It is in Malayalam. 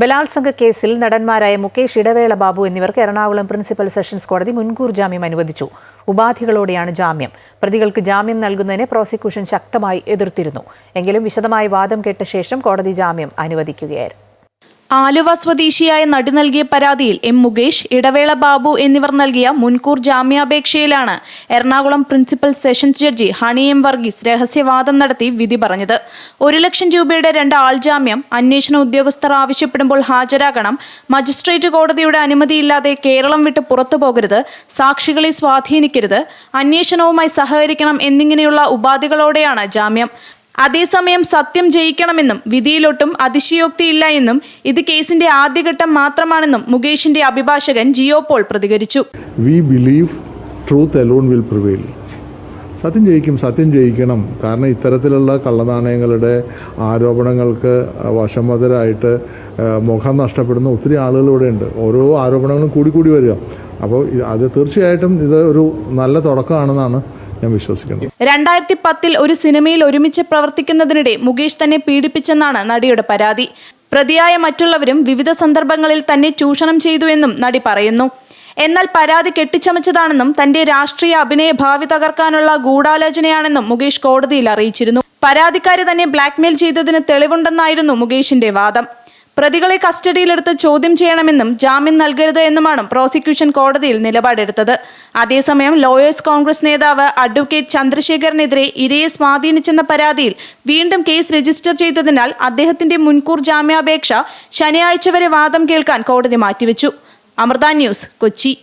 ബലാത്സംഗ കേസിൽ നടന്മാരായ മുകേഷ് ഇടവേള ബാബു എന്നിവർക്ക് എറണാകുളം പ്രിൻസിപ്പൽ സെഷൻസ് കോടതി മുൻകൂർ ജാമ്യം അനുവദിച്ചു. ഉപാധികളോടെയാണ് ജാമ്യം. പ്രതികൾക്ക് ജാമ്യം നൽകുന്നതിനെ പ്രോസിക്യൂഷൻ ശക്തമായി എതിർത്തിരുന്നു. എങ്കിലും വിശദമായ വാദം കേട്ട ശേഷം കോടതി ജാമ്യം അനുവദിക്കുകയായിരുന്നു. ആലുവ സ്വദേശിയായ നടി നൽകിയ പരാതിയിൽ എം മുകേഷ് ഇടവേള ബാബു എന്നിവർ നൽകിയ മുൻകൂർ ജാമ്യാപേക്ഷയിലാണ് Ernakulam principal sessions judge Honey M Varghese രഹസ്യവാദം നടത്തി വിധി പറഞ്ഞത്. ഒരു ലക്ഷം രൂപയുടെ രണ്ട് ആൾജാമ്യം അന്വേഷണ ഉദ്യോഗസ്ഥർ ആവശ്യപ്പെടുമ്പോൾ ഹാജരാകണം. മജിസ്ട്രേറ്റ് കോടതിയുടെ അനുമതിയില്ലാതെ കേരളം വിട്ട് പുറത്തു പോകരുത് സാക്ഷികളെ സ്വാധീനിക്കരുത് അന്വേഷണവുമായി സഹകരിക്കണം എന്നിങ്ങനെയുള്ള ഉപാധികളോടെയാണ് ജാമ്യം. അതേസമയം സത്യം ജയിക്കണമെന്നും വിധിയിലൊട്ടും അതിശയോക്തിയില്ല എന്നും ഇത് കേസിന്റെ ആദ്യഘട്ടം മാത്രമാണെന്നും മുകേഷിന്റെ അഭിഭാഷകൻ ജിയോ പോൾ പ്രതികരിച്ചു. We believe truth alone will സത്യം ജയിക്കും സത്യം ജയിക്കണം. കാരണം ഇത്തരത്തിലുള്ള കള്ളനാണയങ്ങളുടെ ആരോപണങ്ങൾക്ക് വശംവതരായിട്ട് മുഖം നഷ്ടപ്പെടുന്ന ഒത്തിരി ആളുകൾ ഇവിടെ ഉണ്ട്. ഓരോ ആരോപണങ്ങളും കൂടി കൂടി വരിക. അപ്പോൾ അത് തീർച്ചയായിട്ടും ഇത് ഒരു നല്ല തുടക്കമാണെന്നാണ് ഞാൻ വിശ്വസിക്കുന്നത് രണ്ടായിരത്തി പത്തിൽ ഒരു സിനിമയിൽ ഒരുമിച്ച് പ്രവർത്തിക്കുന്നതിനിടെ മുകേഷ് തന്നെ പീഡിപ്പിച്ചെന്നാണ് നടിയുടെ പരാതി. പ്രതിയായ മറ്റുള്ളവരും വിവിധ സന്ദർഭങ്ങളിൽ തന്നെ ചൂഷണം ചെയ്തു എന്നും നടി പറയുന്നു. എന്നാൽ പരാതി കെട്ടിച്ചമച്ചതാണെന്നും തന്റെ രാഷ്ട്രീയ അഭിനയ ഭാവി തകർക്കാനുള്ള ഗൂഢാലോചനയാണെന്നും മുകേഷ് കോടതിയിൽ അറിയിച്ചിരുന്നു. പരാതിക്കാരി തന്നെ ബ്ലാക്ക്മെയിൽ ചെയ്തതിന് തെളിവുണ്ടെന്നായിരുന്നു മുകേഷിന്റെ വാദം. പ്രതികളെ കസ്റ്റഡിയിലെടുത്ത് ചോദ്യം ചെയ്യണമെന്നും ജാമ്യം നൽകരുത് എന്നുമാണ് പ്രോസിക്യൂഷൻ കോടതിയിൽ നിലപാടെടുത്തത്. അതേസമയം ലോയേഴ്സ് കോൺഗ്രസ് നേതാവ് അഡ്വക്കേറ്റ് ചന്ദ്രശേഖരനെതിരെ ഇരയെ സ്വാധീനിച്ചെന്ന പരാതിയിൽ വീണ്ടും കേസ് രജിസ്റ്റർ ചെയ്തതിനാൽ അദ്ദേഹത്തിന്റെ മുൻകൂർ ജാമ്യാപേക്ഷ ശനിയാഴ്ച വരെ വാദം കേൾക്കാൻ കോടതി മാറ്റിവെച്ചു. അമൃത ന്യൂസ് കൊച്ചി.